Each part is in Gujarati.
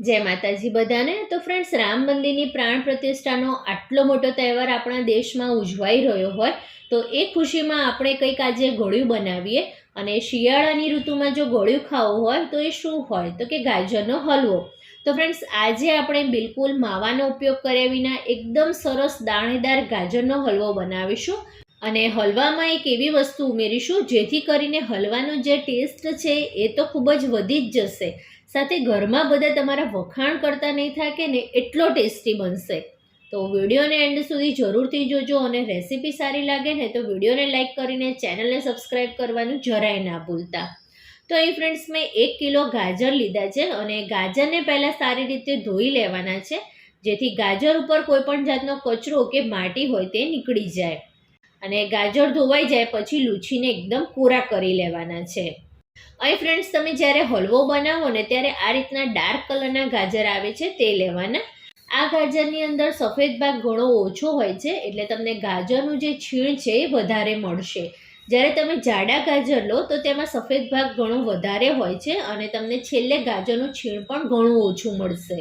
જય માતાજી બધાને. તો ફ્રેન્ડ્સ રામ મંદિરની પ્રાણ પ્રતિષ્ઠાનો આટલો મોટો તહેવાર આપણા દેશમાં ઉજવાઈ રહ્યો હોય, તો એ ખુશીમાં આપણે કંઈક આજે ગળ્યું બનાવીએ અને શિયાળાની ઋતુમાં જો ગળ્યું ખાવું હોય, તો એ શું હોય? તો કે ગાજરનો હલવો. તો ફ્રેન્ડ્સ આજે આપણે બિલકુલ માવાનો ઉપયોગ કર્યા વિના એકદમ સરસ દાણેદાર ગાજરનો હલવો બનાવીશું. અને હલવામાં એક એવી વસ્તુ ઉમેરીશું, જેથી કરીને હલવાનો જે ટેસ્ટ છે એ તો ખૂબ જ વધી જ જશે. સાથે ઘરમાં બધા તમારા વખાણ કરતા નહીં થાકે ને એટલો ટેસ્ટી બનશે. તો વિડીયોને એન્ડ સુધી જરૂરથી જોજો અને રેસીપી સારી લાગે ને તો વિડીયોને લાઇક કરીને ચેનલને સબસ્ક્રાઈબ કરવાનું જરાય ના ભૂલતા. તો એ ફ્રેન્ડ્સ મેં એક કિલો ગાજર લીધા છે અને ગાજરને પહેલાં સારી રીતે ધોઈ લેવાના છે, જેથી ગાજર ઉપર કોઈપણ જાતનો કચરો કે માટી હોય તે નીકળી જાય. અને ગાજર ધોવાઈ જાય પછી લૂછીને એકદમ પૂરા કરી લેવાના છે. અહીં ફ્રેન્ડ્સ તમે જ્યારે હલવો બનાવો ને ત્યારે આ રીતના ડાર્ક કલરના ગાજર આવે છે તે લેવાના. આ ગાજરની અંદર સફેદ ભાગ ઘણો ઓછો હોય છે, એટલે તમને ગાજરનું જે છીણ છે એ વધારે મળશે. જ્યારે તમે જાડા ગાજર લો, તો તેમાં સફેદ ભાગ ઘણો વધારે હોય છે અને તમને છેલ્લે ગાજરનું છીણ પણ ઘણું ઓછું મળશે.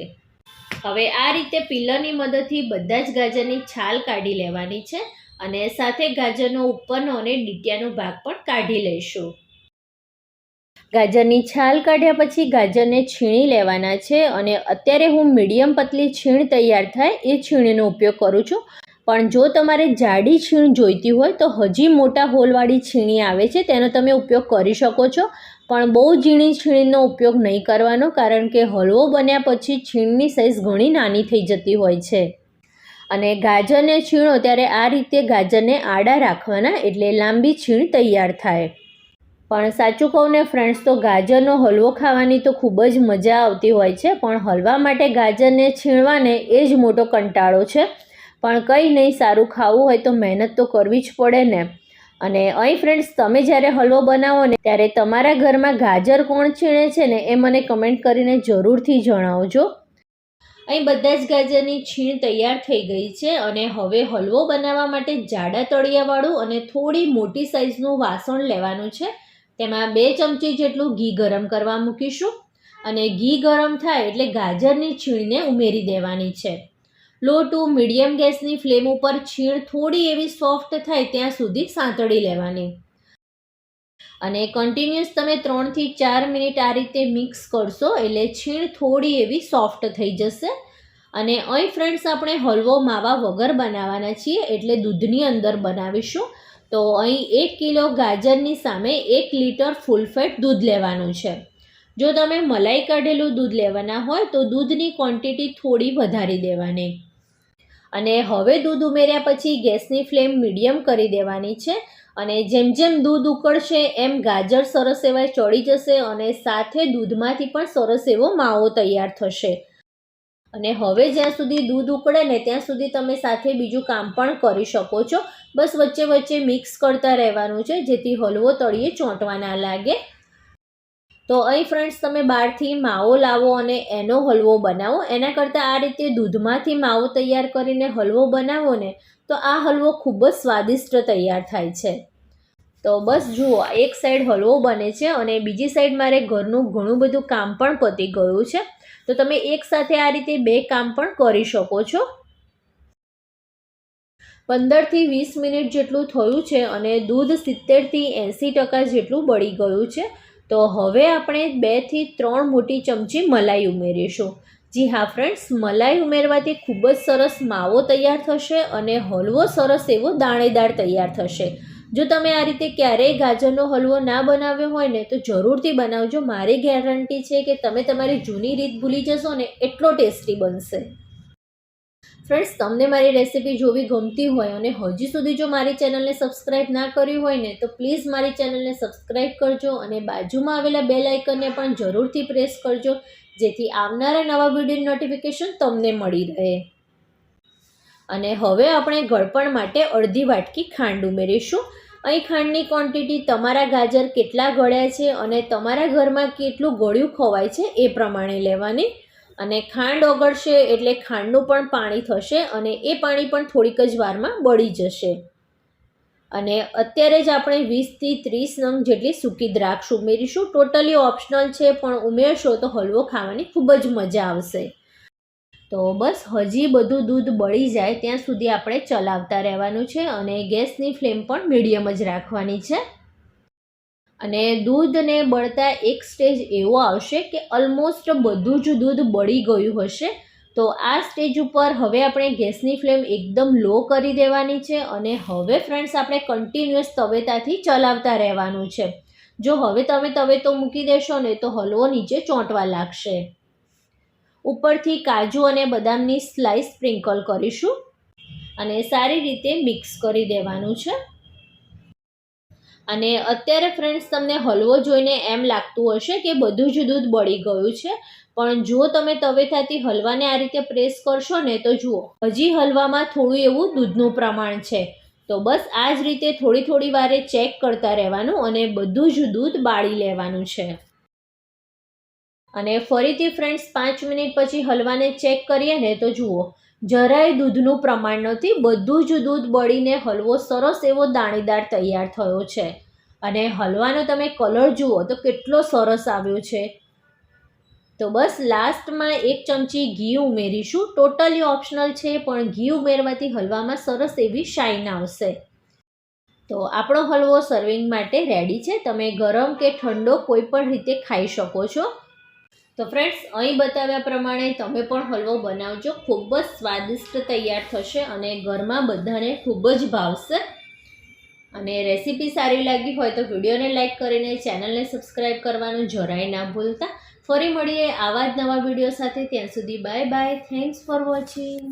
હવે આ રીતે પિલરની મદદથી બધા જ ગાજરની છાલ કાઢી લેવાની છે. અને સાથે ગાજરનો ઉપરનો અને ડીટિયાનો ભાગ પણ કાઢી લઈશું. ગાજરની છાલ કાઢ્યા પછી ગાજરને છીણી લેવાના છે અને અત્યારે હું મીડિયમ પતલી છીણ તૈયાર થાય એ છીણીનો ઉપયોગ કરું છું. પણ જો તમારે જાડી છીણ જોઈતી હોય તો હજી મોટા હોલવાળી છીણી આવે છે તેનો તમે ઉપયોગ કરી શકો છો. પણ બહુ ઝીણી છીણીનો ઉપયોગ નહીં કરવાનો કારણ કે હલવો બન્યા પછી છીણની સાઈઝ ઘણી નાની થઈ જતી હોય છે. અને ગાજરને છીણો ત્યારે આ રીતે ગાજરને આડા રાખવાના એટલે લાંબી છીણ તૈયાર થાય. પણ સાચું કહું ને ફ્રેન્ડ્સ તો ગાજરનો હલવો ખાવાની તો ખૂબ જ મજા આવતી હોય છે, પણ હલવા માટે ગાજરને છીણવાને એ જ મોટો કંટાળો છે. પણ કંઈ નહીં, સારું ખાવું હોય તો મહેનત તો કરવી જ પડે ને. અને અહીં ફ્રેન્ડ્સ તમે જ્યારે હલવો બનાવો ને, ત્યારે તમારા ઘરમાં ગાજર કોણ છીણે છે ને એ મને કમેન્ટ કરીને જરૂરથી જણાવજો. અહીં બધા જ ગાજરની છીણ તૈયાર થઈ ગઈ છે અને હવે હલવો બનાવવા માટે જાડા તળિયાવાળું અને થોડી મોટી સાઇઝનું વાસણ લેવાનું છે. તેમાં બે ચમચી જેટલું ઘી ગરમ કરવા મૂકીશું અને ઘી ગરમ થાય એટલે ગાજરની છીણને ઉમેરી દેવાની છે. લો ટુ મીડિયમ ગેસની ફ્લેમ ઉપર છીણ થોડી એવી સોફ્ટ થાય ત્યાં સુધી સાંતળી લેવાની. અને કન્ટિન્યુઅસ તમે ત્રણથી ચાર મિનિટ આ રીતે મિક્સ કરશો, એટલે છીણ થોડી એવી સોફ્ટ થઈ જશે. અને અહીં ફ્રેન્ડ્સ આપણે હલવો માવા વગર બનાવવાના છીએ, એટલે દૂધની અંદર બનાવીશું. તો અહીં એક કિલો ગાજરની સામે એક લીટર ફૂલ ફેટ દૂધ લેવાનું છે. જો તમે મલાઈ કાઢેલું દૂધ લેવાના હોય, તો દૂધની ક્વોન્ટિટી થોડી વધારી દેવાની. અને હવે દૂધ ઉમેર્યા પછી ગેસની ફ્લેમ મીડિયમ કરી દેવાની છે. અને જેમ જેમ દૂધ ઉકળશે, એમ ગાજર સરસ એવા ચડી જશે અને સાથે દૂધમાંથી પણ સરસ એવો માવો તૈયાર થશે. અને હવે જ્યાં સુધી દૂધ ઉકળે ને ત્યાં સુધી તમે સાથે બીજું કામ પણ કરી શકો છો. બસ વચ્ચે વચ્ચે મિક્સ કરતા રહેવાનું છે, જેથી હલવો તળીએ ચોંટવા ના લાગે. તો અહીં ફ્રેન્ડ્સ, તમે બહારથી માવો લાવો અને એનો હલવો બનાવો. એના કરતાં આ રીતે દૂધમાંથી માવો તૈયાર કરીને હલવો બનાવો ને તો આ હલવો ખૂબ જ સ્વાદિષ્ટ તૈયાર થાય છે. તો બસ જુઓ, એક સાઈડ હલવો બને છે અને બીજી સાઈડ મારે ઘરનું ઘણું બધું કામ પણ પતી ગયું છે. તો તમે એક સાથે આ રીતે બે કામ પણ કરી શકો છો. પંદરથી વીસ મિનિટ જેટલું થયું છે અને દૂધ સિત્તેરથી એંસી ટકા જેટલું બળી ગયું છે. તો હવે આપણે બેથી ત્રણ મોટી ચમચી મલાઈ ઉમેરીશું. જી હા ફ્રેન્ડ્સ મલાઈ ઉમેરવાથી ખૂબ જ સરસ માવો તૈયાર થશે અને હલવો સરસ એવો દાણેદાર તૈયાર થશે. જો તમે આ રીતે ક્યારેય ગાજરનો હલવો ના બનાવ્યો હોય ને, તો જરૂરથી બનાવજો. મારી ગેરંટી છે કે તમે તમારી જૂની રીત ભૂલી જશો ને, એટલો ટેસ્ટી બનશે. ફ્રેન્ડ્સ તમને મારી રેસિપી જોવી ગમતી હોય અને હજી સુધી જો મારી ચેનલને સબસ્ક્રાઈબ ના કરી હોય ને, તો પ્લીઝ મારી ચેનલને સબસ્ક્રાઈબ કરજો અને બાજુમાં આવેલા બેલ આઇકનને પણ જરૂરથી પ્રેસ કરજો, જેથી આવનારા નવા વીડિયો નોટિફિકેશન તમને મળી રહે. અને હવે આપણે ગળપણ માટે અડધી વાટકી ખાંડ ઉમેરીશું. અહીં ખાંડની ક્વોન્ટિટી તમારા ગાજર કેટલા ગળ્યા છે અને તમારા ઘરમાં કેટલું ગળ્યું ખવાય છે એ પ્રમાણે લેવાની. અને ખાંડ ઓગળશે એટલે ખાંડનું પણ પાણી થશે અને એ પાણી પણ થોડીક જ વારમાં બળી જશે. અને અત્યારે જ આપણે વીસથી ત્રીસ નંગ જેટલી સૂકી દ્રાક્ષ ઉમેરીશું. ટોટલી ઓપ્શનલ છે, પણ ઉમેરશો તો હલવો ખાવાની ખૂબ જ મજા આવશે. તો બસ, હજી બધું દૂધ બળી જાય ત્યાં સુધી આપણે ચલાવતા રહેવાનું છે અને ગેસની ફ્લેમ પણ મીડિયમ જ રાખવાની છે. અને દૂધને બળતા એક સ્ટેજ એવો આવશે કે ઓલમોસ્ટ બધું જ દૂધ બળી ગયું હશે. તો આ સ્ટેજ ઉપર હવે આપણે ગેસની ફ્લેમ એકદમ લો કરી દેવાની છે અને હવે ફ્રેન્ડ્સ આપણે કન્ટિન્યુઅસ તવેતાથી ચલાવતા રહેવાનું છે. જો હવે તમે તવેતો મૂકી દેશો ને તો હલવો નીચે ચોંટવા લાગશે. ઉપરથી કાજુ અને બદામની સ્લાઈસ સ્પ્રિંકલ કરીશું. અને સારી રીતે મિક્સ કરી દેવાનું છે. અને અત્યારે ફ્રેન્ડ્સ તમને હલવો જોઈને એમ લાગતું હશે કે બધું જ દૂધ બળી ગયું છે. પણ જો તમે તવેથાથી હલવાને આ રીતે પ્રેસ કરશો ને તો જુઓ, હજી હલવામાં થોડું એવું દૂધનું પ્રમાણ છે. તો બસ આ જ રીતે થોડી થોડી વારે ચેક કરતા રહેવાનું અને બધું જ દૂધ બાળી લેવાનું છે. અને ફરીથી ફ્રેન્ડ્સ પાંચ મિનિટ પછી હલવાને ચેક કરીએ ને તો જુઓ જરાય દૂધનું પ્રમાણ નથી, બધું જ દૂધ બળીને હલવો સરસ એવો દાણેદાર તૈયાર થયો છે. અને હલવાનો તમે કલર જુઓ તો કેટલો સરસ આવ્યો છે. તો બસ લાસ્ટમાં એક ચમચી ઘી ઉમેરીશું. ટોટલી ઓપ્શનલ છે, પણ ઘી ઉમેરવાથી હલવામાં સરસ એવી શાઇન આવશે. તો આપણો હલવો સર્વિંગ માટે રેડી છે. તમે ગરમ કે ઠંડો કોઈ પણ રીતે ખાઈ શકો છો. તો ફ્રેન્ડ્સ અહીં બતાવ્યા પ્રમાણે તમે પણ હલવો બનાવજો. ખૂબ જ સ્વાદિષ્ટ તૈયાર થશે અને ઘરમાં બધાને ખૂબ જ ભાવશે. અને રેસીપી સારી લાગી હોય તો વિડીયોને લાઇક કરીને ચેનલને સબસ્ક્રાઈબ કરવાનું જરાય ના ભૂલતા. ફરી મળીએ આવા જ નવા વીડિયો સાથે. ત્યાં સુધી bye bye thanks for watching